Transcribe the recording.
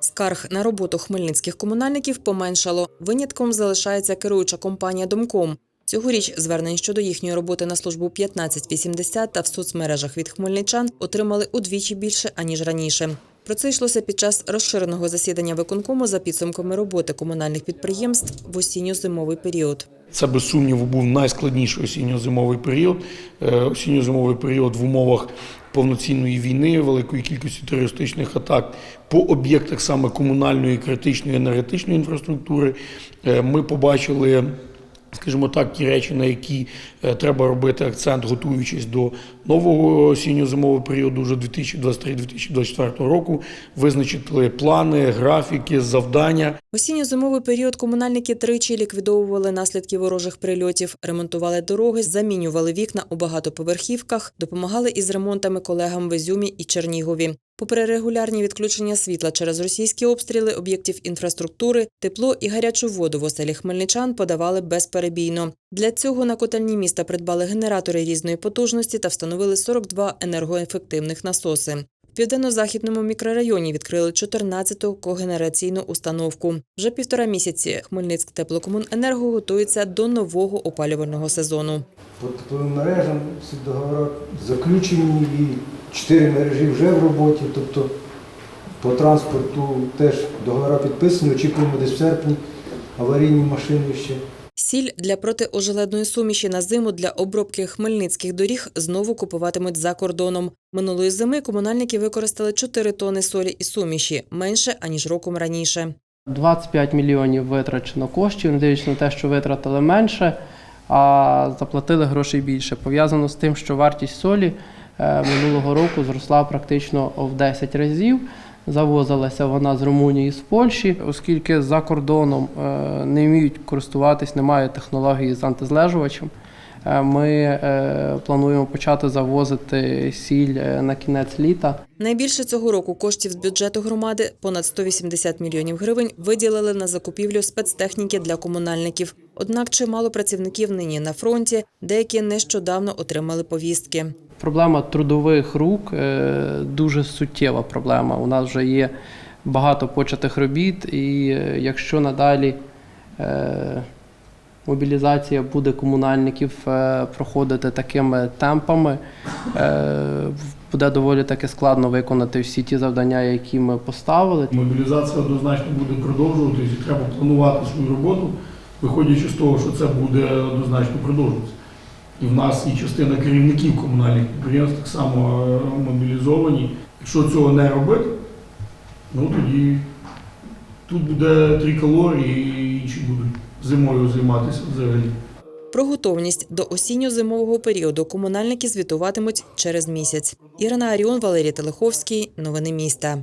Скарг на роботу хмельницьких комунальників поменшало. Винятком залишається керуюча компанія Домком. Цьогоріч звернень щодо їхньої роботи на службу 1580 та в соцмережах від хмельничан отримали удвічі більше аніж раніше. Про це йшлося під час розширеного засідання виконкому за підсумками роботи комунальних підприємств в осінньо-зимовий період. Це без сумніву був найскладніший осінньо-зимовий період. Е, Осінньо-зимовий період в умовах повноцінної війни, великої кількості терористичних атак по об'єктах саме комунальної, критичної, енергетичної інфраструктури. Е, Ми побачили. Скажімо так, ті речі, на які е, треба робити акцент, готуючись до нового осінньо-зимового періоду, вже 2023-2024 року, визначили плани, графіки, завдання. Осінньо-зимовий період комунальники тричі ліквідовували наслідки ворожих прильотів, ремонтували дороги, замінювали вікна у багатоповерхівках, допомагали із ремонтами колегам в Ізюмі і Чернігові. Попри регулярні відключення світла через російські обстріли об'єктів інфраструктури, тепло і гарячу воду в оселі хмельничан подавали безперебійно. Для цього на котельні міста придбали генератори різної потужності та встановили 42 енергоефективних насоси. В південно-західному мікрорайоні відкрили 14-ту когенераційну установку. Вже півтора місяці Хмельницьк теплокомуненерго готується до нового опалювального сезону. По тепловим мережам всі договори заключені і чотири мережі вже в роботі. Тобто по транспорту теж договори підписані, очікуємо десь в серпні аварійні машини ще. Сіль для протиожеледної суміші на зиму для обробки хмельницьких доріг знову купуватимуть за кордоном. Минулої зими комунальники використали 4 тони солі і суміші менше аніж роком раніше. 25 мільйонів витрачено коштів, не дивлячись на те, що витратили менше, а заплатили грошей більше. Пов'язано з тим, що вартість солі минулого року зросла практично в 10 разів. Завозилася вона з Румунії з Польщі, оскільки за кордоном е, не вміють користуватись, немає технології з антизлежувачем. е, Ми е, плануємо почати завозити сіль е, на кінець літа. Найбільше цього року коштів з бюджету громади понад 180 мільйонів гривень виділили на закупівлю спецтехніки для комунальників. Однак чимало працівників нині на фронті, деякі нещодавно отримали повістки. Проблема трудових рук е, дуже суттєва проблема. У нас вже є багато початих робіт, і е, якщо надалі е, мобілізація буде комунальників проходити такими темпами, буде доволі таки складно виконати всі ті завдання, які ми поставили. Мобілізація однозначно буде продовжуватися, і треба планувати свою роботу, виходячи з того, що це буде однозначно продовжуватися. І в нас і частина керівників комунальних підприємств так само е, мобілізовані. Якщо цього не робити, ну тоді тут буде триколор і інші будуть зимою займатися взагалі. Про готовність до осінньо-зимового періоду комунальники звітуватимуть через місяць. Ірина Аріон, Валерій Телеховський. Новини міста.